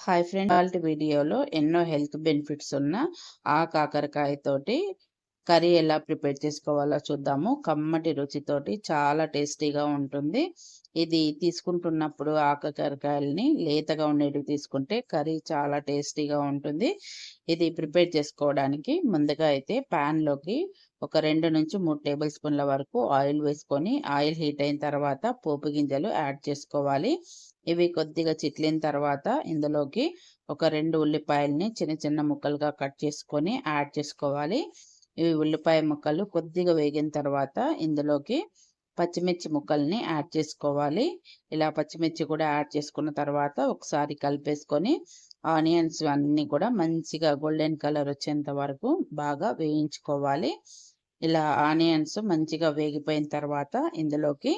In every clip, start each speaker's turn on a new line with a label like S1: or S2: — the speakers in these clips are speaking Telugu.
S1: హాయ్ ఫ్రెండ్ వాళ్ళ వీడియోలో ఎన్నో హెల్త్ బెనిఫిట్స్ ఉన్న ఆ కాకరకాయ తోటి కర్రీ ఎలా ప్రిపేర్ చేసుకోవాలో చూద్దాము. కమ్మటి రుచితోటి చాలా టేస్టీగా ఉంటుంది. ఇది తీసుకుంటున్నప్పుడు ఆకకరకాయలని లేతగా ఉండేటివి తీసుకుంటే కర్రీ చాలా టేస్టీగా ఉంటుంది. ఇది ప్రిపేర్ చేసుకోవడానికి ముందుగా అయితే ప్యాన్లోకి ఒక రెండు నుంచి మూడు టేబుల్ స్పూన్ల వరకు ఆయిల్ వేసుకొని ఆయిల్ హీట్ అయిన తర్వాత పోపు గింజలు యాడ్ చేసుకోవాలి. ఇవి కొద్దిగా చిట్లిన తర్వాత ఇందులోకి ఒక రెండు ఉల్లిపాయల్ని చిన్న చిన్న ముక్కలుగా కట్ చేసుకొని యాడ్ చేసుకోవాలి. ఇవి ఉల్లిపాయ ముక్కలు కొద్దిగా వేగిన తర్వాత ఇందులోకి పచ్చిమిర్చి ముక్కల్ని యాడ్ చేసుకోవాలి. ఇలా పచ్చిమిర్చి కూడా యాడ్ చేసుకున్న తర్వాత ఒకసారి కలిపేసుకొని ఆనియన్స్ అన్నీ కూడా మంచిగా గోల్డెన్ కలర్ వచ్చేంత వరకు బాగా వేయించుకోవాలి. ఇలా ఆనియన్స్ మంచిగా వేగిపోయిన తర్వాత ఇందులోకి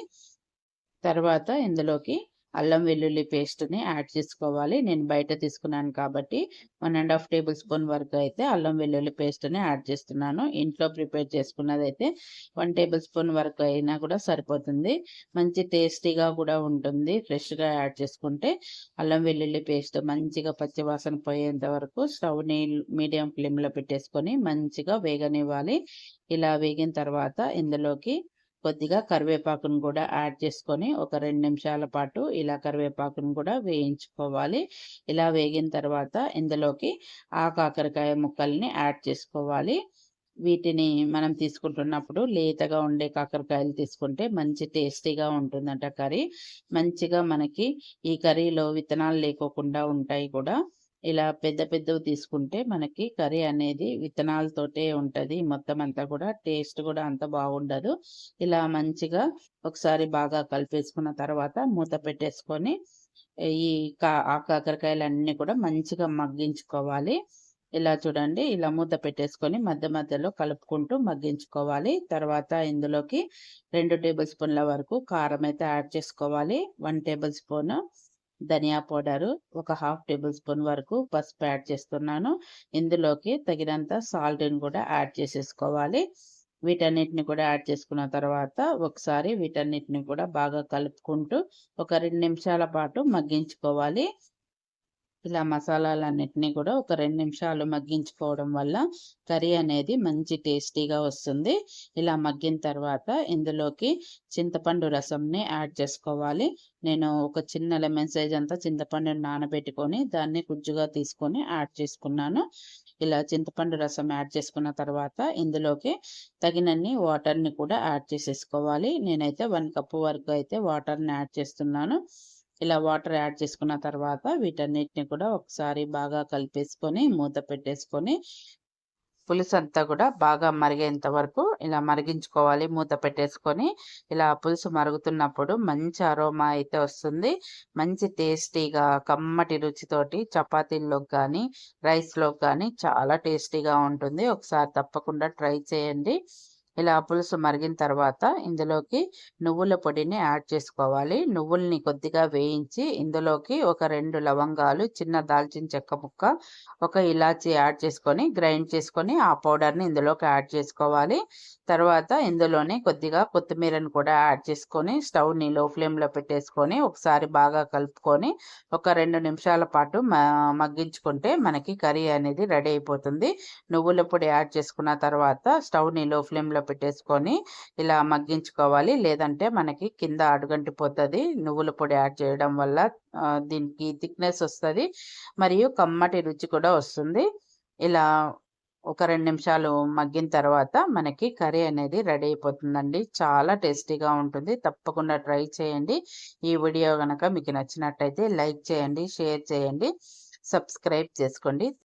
S1: తర్వాత ఇందులోకి అల్లం వెల్లుల్లి పేస్ట్ని యాడ్ చేసుకోవాలి. నేను బయట తీసుకున్నాను కాబట్టి one and half table spoon వరకు అయితే అల్లం వెల్లుల్లి పేస్ట్ని యాడ్ చేస్తున్నాను. ఇంట్లో ప్రిపేర్ చేసుకున్నది అయితే వన్ టేబుల్ స్పూన్ వరకు అయినా కూడా సరిపోతుంది. మంచి టేస్టీగా కూడా ఉంటుంది. ఫ్రెష్గా యాడ్ చేసుకుంటే అల్లం వెల్లుల్లి పేస్ట్ మంచిగా పచ్చివాసన పోయేంత వరకు స్టవ్ని మీడియం ఫ్లేమ్లో పెట్టేసుకొని మంచిగా వేగనివ్వాలి. ఇలా వేగిన తర్వాత ఇందులోకి కొద్దిగా కరివేపాకును కూడా యాడ్ చేసుకొని ఒక రెండు నిమిషాల పాటు ఇలా కరివేపాకును కూడా వేయించుకోవాలి. ఇలా వేగిన తర్వాత ఇందులోకి ఆ కాకరకాయ ముక్కల్ని యాడ్ చేసుకోవాలి. వీటిని మనం తీసుకుంటున్నప్పుడు లేతగా ఉండే కాకరకాయలు తీసుకుంటే మంచి టేస్టీగా ఉంటుందంట కర్రీ. మంచిగా మనకి ఈ కర్రీలో విత్తనాలు లేకోకుండా ఉంటాయి కూడా. ఇలా పెద్ద పెద్దవి తీసుకుంటే మనకి కర్రీ అనేది విత్తనాలతోటే ఉంటుంది. మొత్తం అంతా కూడా టేస్ట్ కూడా అంత బాగుండదు. ఇలా మంచిగా ఒకసారి బాగా కలిపేసుకున్న తర్వాత మూత పెట్టేసుకొని ఈ కా ఆ కాకరకాయలన్నీ కూడా మంచిగా మగ్గించుకోవాలి. ఇలా చూడండి ఇలా మూత పెట్టేసుకొని మధ్య మధ్యలో కలుపుకుంటూ మగ్గించుకోవాలి. తర్వాత ఇందులోకి రెండు టేబుల్ స్పూన్ల వరకు కారం అయితే యాడ్ చేసుకోవాలి. వన్ టేబుల్ స్పూన్ ధనియా పౌడరు ఒక హాఫ్ టేబుల్ స్పూన్ వరకు పసుపు యాడ్ చేస్తున్నాను. ఇందులోకి తగినంత సాల్ట్ని కూడా యాడ్ చేసేసుకోవాలి. వీటన్నిటిని కూడా యాడ్ చేసుకున్న తర్వాత ఒకసారి వీటన్నిటిని కూడా బాగా కలుపుకుంటూ ఒక రెండు నిమిషాల పాటు మగ్గించుకోవాలి. ఇలా మసాలాలన్నిటినీ కూడా ఒక రెండు నిమిషాలు మగ్గించుకోవడం వల్ల కర్రీ అనేది మంచి టేస్టీగా వస్తుంది. ఇలా మగ్గిన తర్వాత ఇందులోకి చింతపండు రసంని యాడ్ చేసుకోవాలి. నేను ఒక చిన్న లెమన్ సైజ్ అంతా చింతపండుని నానబెట్టుకొని దాన్ని గుజ్జుగా తీసుకొని యాడ్ చేసుకున్నాను. ఇలా చింతపండు రసం యాడ్ చేసుకున్న తర్వాత ఇందులోకి తగినన్ని వాటర్ని కూడా యాడ్ చేసేసుకోవాలి. నేనైతే వన్ కప్పు వరకు అయితే వాటర్ని యాడ్ చేస్తున్నాను. ఇలా వాటర్ యాడ్ చేసుకున్న తర్వాత వీటన్నిటిని కూడా ఒకసారి బాగా కలిపేసుకొని మూత పెట్టేసుకొని పులుసు అంతా కూడా బాగా మరిగేంత వరకు ఇలా మరిగించుకోవాలి. మూత పెట్టేసుకొని ఇలా పులుసు మరుగుతున్నప్పుడు మంచి అరోమా అయితే వస్తుంది. మంచి టేస్టీగా కమ్మటి రుచితోటి చపాతీల్లోకి కానీ రైస్లోకి కానీ చాలా టేస్టీగా ఉంటుంది. ఒకసారి తప్పకుండా ట్రై చేయండి. ఇలా పులుసు మరిగిన తర్వాత ఇందులోకి నువ్వుల పొడిని యాడ్ చేసుకోవాలి. నువ్వుల్ని కొద్దిగా వేయించి ఇందులోకి ఒక రెండు లవంగాలు చిన్న దాల్చిన చెక్క ముక్క ఒక ఇలాచి యాడ్ చేసుకొని గ్రైండ్ చేసుకొని ఆ పౌడర్ని ఇందులోకి యాడ్ చేసుకోవాలి. తర్వాత ఇందులోనే కొద్దిగా కొత్తిమీరను కూడా యాడ్ చేసుకొని స్టవ్ని లో ఫ్లేమ్లో పెట్టేసుకొని ఒకసారి బాగా కలుపుకొని ఒక రెండు నిమిషాల పాటు మగ్గించుకుంటే మనకి కర్రీ అనేది రెడీ అయిపోతుంది. నువ్వుల పొడి యాడ్ చేసుకున్న తర్వాత స్టవ్ని లో ఫ్లేమ్లో పెట్టేసుకొని ఇలా మగ్గించుకోవాలి. లేదంటే మనకి కింద అడుగంటిపోతుంది. నువ్వుల పొడి యాడ్ చేయడం వల్ల దీనికి థిక్నెస్ వస్తుంది. మరియు కమ్మటి రుచి కూడా వస్తుంది. ఇలా ఒక రెండు నిమిషాలు మగ్గిన తర్వాత మనకి కర్రీ అనేది రెడీ అయిపోతుందండి. చాలా టేస్టీగా ఉంటుంది. తప్పకుండా ట్రై చేయండి. ఈ వీడియో కనుక మీకు నచ్చినట్టయితే లైక్ చేయండి షేర్ చేయండి. సబ్స్క్రైబ్ చేసుకోండి.